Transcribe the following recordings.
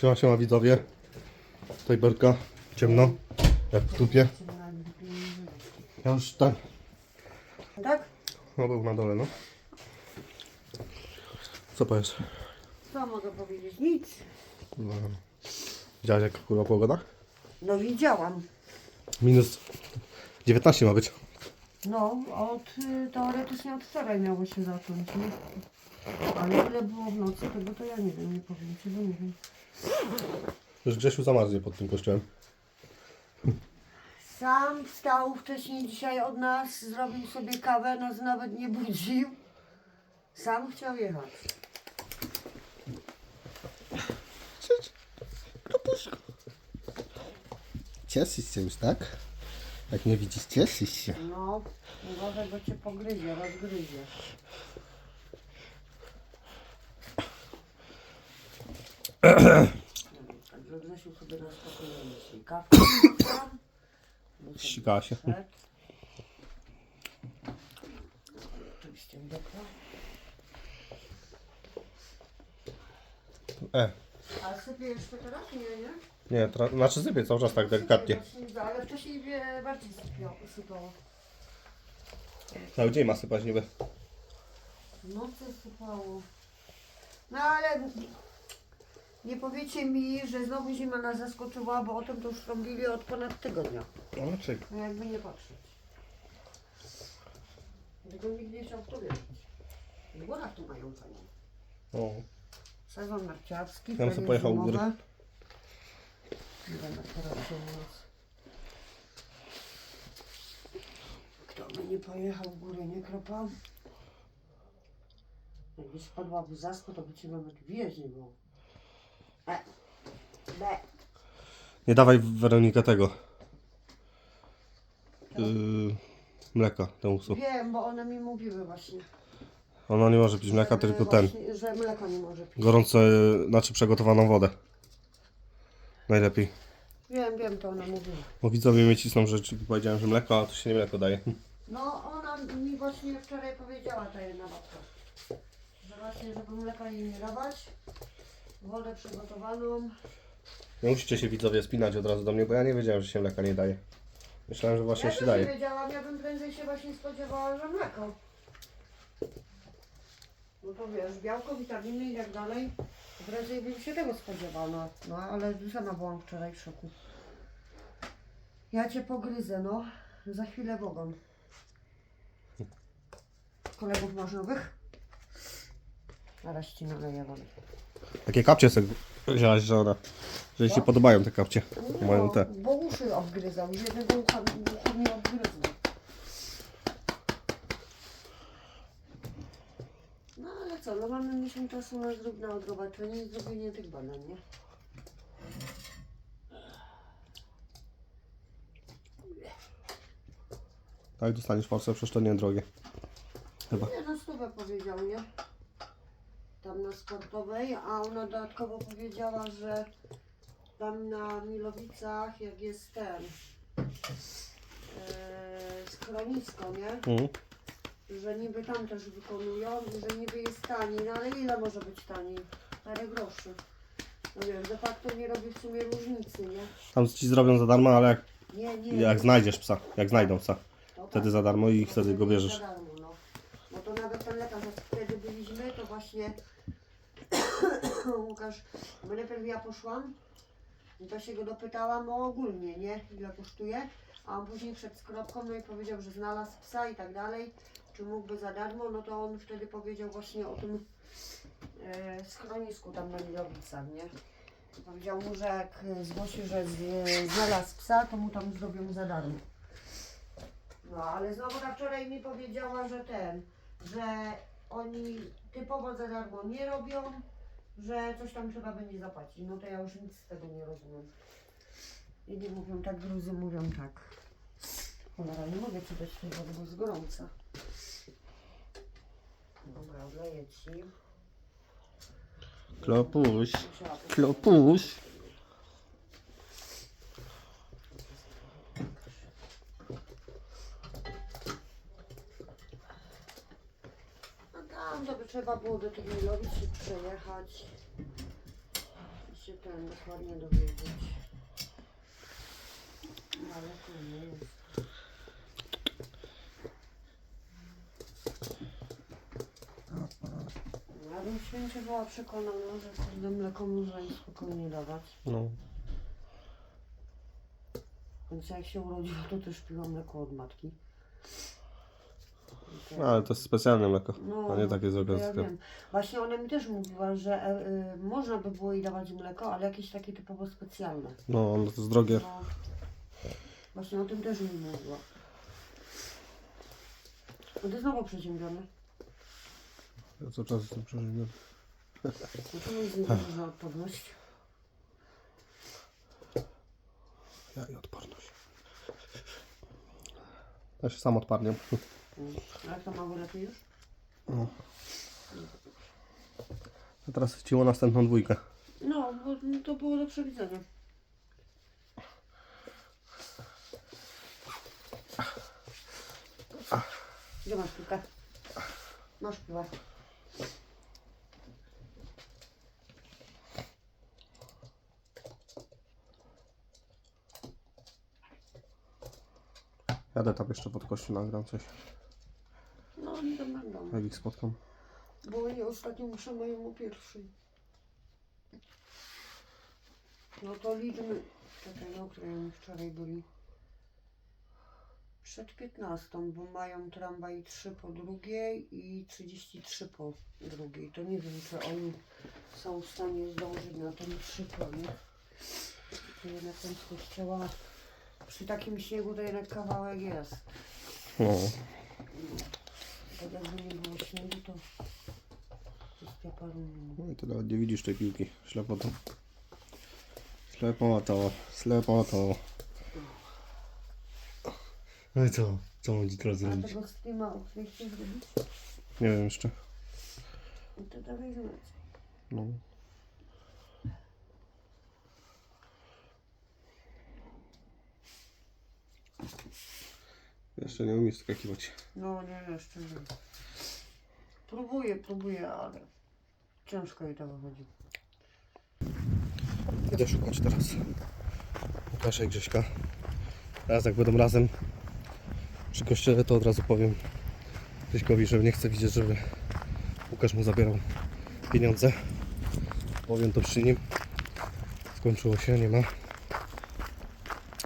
Siema, siema widzowie. Tutaj berka, ciemno, jak w dupie. Ja już tak, Tak? no był na dole, no. Co powiesz? Co mogę powiedzieć? Nic. No. Widziałeś jak kurwa pogoda? No widziałam. Minus 19 ma być. No, od y, teoretycznie od wczoraj miało się zacząć, nie? Ale ile było w nocy, tego to ja nie wiem, nie powiem ci, bo nie wiem. Już Grzesiu zamarznie pod tym kościołem. Sam wstał wcześniej dzisiaj od nas, zrobił sobie kawę, nas nawet nie budził. Sam chciał jechać. Cieszysz się już, tak? Jak nie widzisz, cieszysz się. No, uważaj, bo cię pogryzie, rozgryzie. Także Grzesiu sobie na spokojnie sobie Sikała się. Oczywiście dekla. E, A sypie jeszcze teraz? Nie, nie? nie, tra- znaczy sypie cały czas tak delikatnie. Sypie, Ale wcześniej wie- bardziej sypiało, sypało. Cały dzień ma sypać niby. W nocy sypało. No ale nie powiecie mi, że znowu zima nas zaskoczyła, bo o tym to już robili od ponad tygodnia. No. No jakby nie patrzeć. Tylko nikt nie chciał w to wierzyć. W górach tu mają fajnie. O. Sezon narciarski, Ja bym sobie pojechał w zimowe. góry. Nie będę teraz się u nas. Kto by nie pojechał w górę, nie kropał? Jakby spadła w zasku, to by ci nawet wieź nie było. Nie dawaj Weronikę tego. Yy, mleka temu psu. Wiem, bo one mi mówiły właśnie. Ona nie może pić mleka, tylko ten. właśnie, Że mleko nie może pić. Gorące, znaczy przygotowaną wodę. Najlepiej. Wiem, wiem, to one mówiły. Bo widzowie mnie cisną, że czy powiedziałem, że mleko, a to się nie mleko daje. No, ona mi właśnie wczoraj powiedziała ta jedna babka, że właśnie, żeby mleka jej nie dawać, wodę przygotowaną. Nie musicie się widzowie spinać od razu do mnie, bo ja nie wiedziałem, że się mleka nie daje. Myślałem, że właśnie ja się też nie daje. wiedziałam, ja bym prędzej się właśnie spodziewała, że mleko. No to wiesz, białko, witaminy i tak dalej, prędzej bym się tego spodziewała, no, no ale sama byłam wczoraj w szoku. Ja cię pogryzę, no, za chwilę w ogon. Kolegów masz nowych? Zaraz ci naleję wody. Takie kapcie sobie wzięłaś, że ona. Że jej się podobają te kapcie. Mają te. bo uszy odgryzał, z jednego ucha, ucha mi odgryzł. No ale co, no mamy miesiąc czasu na drobne odrobaczenie i zrobienie tych badań, nie? Tak, dostaniesz forsę, przecież to nie drogie. Chyba. Nie, na stówę powiedział, nie? Tam na sportowej, a ona dodatkowo powiedziała, że tam na Milowicach, jak jest ten e, schronisko, nie? Mhm. Że niby tam też wykonują, że niby jest taniej, no ale ile może być taniej? Parę groszy. No wiem, de facto nie robi w sumie różnicy, nie? Tam ci zrobią za darmo, ale jak, Nie, nie. jak znajdziesz psa, jak znajdą psa, to wtedy tak. za darmo i wtedy go bierzesz. za darmo, no. no to nawet ten lekarz, jak wtedy byliśmy, to właśnie Łukasz, bo najpierw ja poszłam, i to się go dopytałam o ogólnie, nie? Ile kosztuje, a on później przed skropką, no i powiedział, że znalazł psa i tak dalej, czy mógłby za darmo, no to on wtedy powiedział właśnie o tym e, schronisku tam na Milowicach, nie? Powiedział mu, że jak zgłosi, że z, znalazł psa, to mu tam zrobią za darmo. No, ale znowu na wczoraj mi powiedziała, że ten, że oni typowo za darmo nie robią, że coś tam trzeba będzie zapłacić. No to ja już nic z tego nie rozumiem. Jedni mówią tak, drudzy mówią tak. Cholera, nie mogę ci dać tej wody, bo gorąca. Dobra, odleję ci. Klopuś, klopuś. No to by trzeba było do tych Milowic się przejechać. się ten dokładnie dowiedzieć. Ale to nie jest. Ja bym święcie była przekonana, że kurde mleko można im spokojnie dawać. No. Więc jak się urodziła, to też piła mleko od matki. No, ale to jest specjalne mleko, No, a nie takie z to ja wiem. Właśnie ona mi też mówiła, że e, y, można by było jej dawać mleko, ale jakieś takie typowo specjalne. No, no to jest drogie. No, właśnie o tym też mi mówiła. No ty znowu przeziębiony. Ja co czas jestem przeżywiony. No to jest nieduża odporność. Ja i odporność. Ja się sam odparniam. A jak to mało lepiej już? No. A teraz chciło następną dwójkę. No, bo to było do przewidzenia. Gdzie masz piłkę? Masz piłę. Jadę tam jeszcze pod kościół, nagram coś, No, oni tam będą. Jak ich spotkam. Bo ja ostatnio muszę moją o pierwszej. No to liczmy. Czekaj, o której oni wczoraj byli. Przed 15, bo mają tramwaj 3 po drugiej i 33 po drugiej. To nie wiem, czy oni są w stanie zdążyć na ten 3 po, nie? To jednak ten z kościoła przy takim śniegu to jednak kawałek jest. No. Tak jakby nie było śniegu, to kwestia paru minut. no i ty nawet nie widzisz tej piłki. Ślepo to. Ślepo to, ślepo to. No i co? Co mam ci teraz A zrobić? tego streama, zrobić? Nie wiem jeszcze. No to znać. No. Jeszcze nie umiesz skakiwać. No nie, jeszcze nie. Próbuję, próbuję, ale ciężko jej to wychodzi. Idę szukać teraz Łukasza i Grześka. Teraz jak będą razem przy kościele, to od razu powiem Grześkowi, że nie chcę widzieć, żeby Łukasz mu zabierał pieniądze. Powiem to przy nim. Skończyło się, nie ma.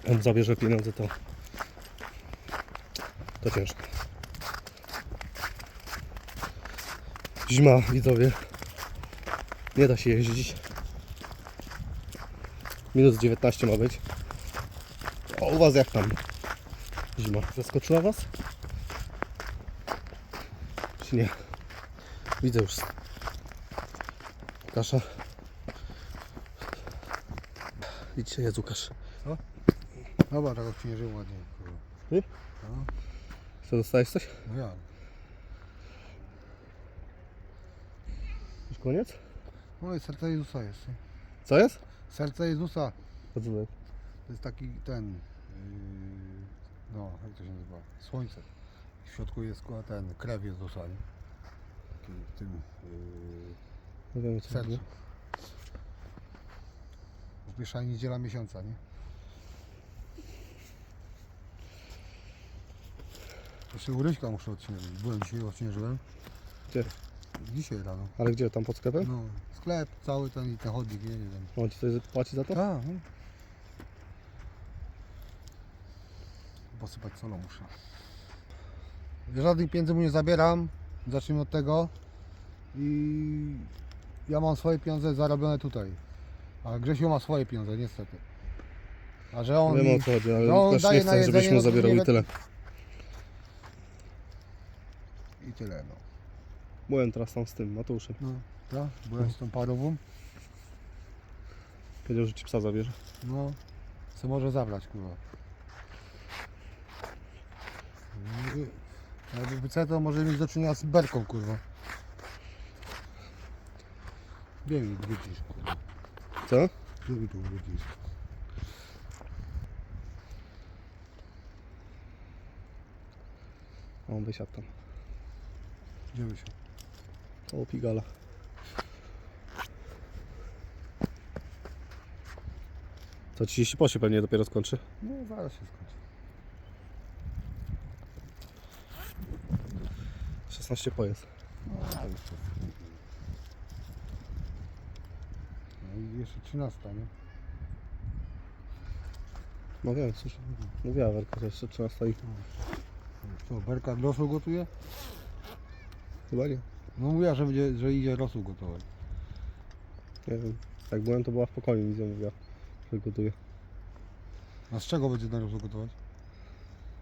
On zabierze pieniądze, to to ciężko. Zima, widzowie. Nie da się jeździć. Minus 19 ma być. O, u was jak tam? Zima. Zaskoczyła was? Czy nie? Widzę już. Kasza. Widzicie, jest Łukasz. Dobra, tego ci nie żył ładnie. Ty? Co, dostałeś coś? no ja. Już koniec? No i serce Jezusa jest. nie? Co jest? Serce Jezusa. Co to jest? To jest taki ten. Yy, no, jak to się nazywa? Słońce. W środku jest kurwa, ten krew Jezusa. Nie? Taki w tym yy, Nie wiem co sercu. chodzi. Pierwsza niedziela miesiąca, nie? Jeszcze u Ryśka muszę odśnieżyć. Byłem dzisiaj, odśnieżyłem. Gdzie? Dzisiaj rano. Ale gdzie? Tam pod sklepem? No, sklep cały ten i ten chodnik, nie, nie wiem. On ci coś płaci za to? Tak. no. Posypać solą muszę. Żadnych pieniędzy mu nie zabieram. Zacznijmy od tego. I ja mam swoje pieniądze zarobione tutaj. A Grzesiu ma swoje pieniądze, niestety. A że on. Wiem o co chodzi, ale Łukasz daje nie na chce, żebyś jedzenie, mu no to zabierał nie i tyle. I tyle, no. Byłem teraz tam z tym Mateuszem. no tak? Byłem z tą parową. Powiedział, że ci psa zabierze. No. Co może zabrać, kurwa. Jakby co to może mieć do czynienia z berką, kurwa. Gdzie mi wrócisz, kurwa? Co? Gdzie mi tu wrócisz? On wysiadł tam. Gdzie wy się? Koło Pigala. To 30 po się pewnie dopiero skończy. No zaraz się skończy. 16 po jest. No, już to No i jeszcze 13, nie? No wiem, cóż, mówiła Werka, że jeszcze 13 i Co, Berka rosół gotuje? Chyba nie. No mówiła, że, będzie, że idzie rosół gotować. Nie wiem. Jak byłem, to była w pokoju, widzę, mówiła, że gotuje. A z czego będzie ten rosół gotować?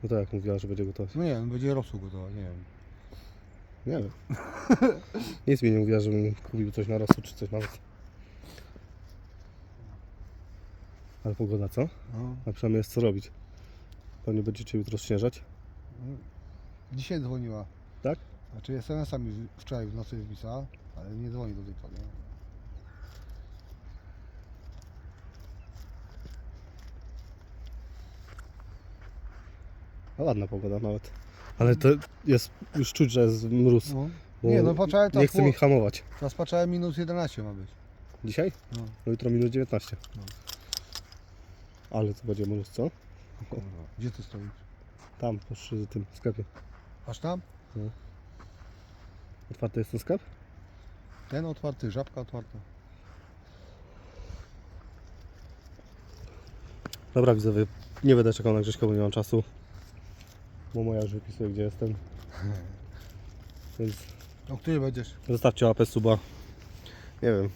No to jak mówiła, że będzie gotować? No nie wiem, będzie rosół gotować, nie wiem. Nie wiem. Nic mi nie mówiła, żebym kupił coś na rosół czy coś nawet. Ale pogoda co? No. A przynajmniej jest co robić. Pewnie będziecie jutro śnieżać. Dzisiaj dzwoniła. Tak? Znaczy SMS-a mi wczoraj w nocy wpisała, ale nie dzwoni do tej pory. A ładna pogoda nawet. Ale to jest, już czuć, że jest mróz. No. Bo Nie, no patrzałem, Nie chcę mi hamować. Teraz patrzałem minus 11 ma być. Dzisiaj? No. No jutro minus 19. No. Ale to będzie mróz, co? Kurwa. Gdzie ty stoisz? Tam, przy tym sklepie. Aż tam? Otwarty jest ten sklep? Ten otwarty, żabka otwarta. Dobra widzowie, nie będę czekał na Grześka, bo nie mam czasu. Bo moja już wypisuje gdzie jestem. Więc O której będziesz? zostawcie łapę suba. Nie wiem,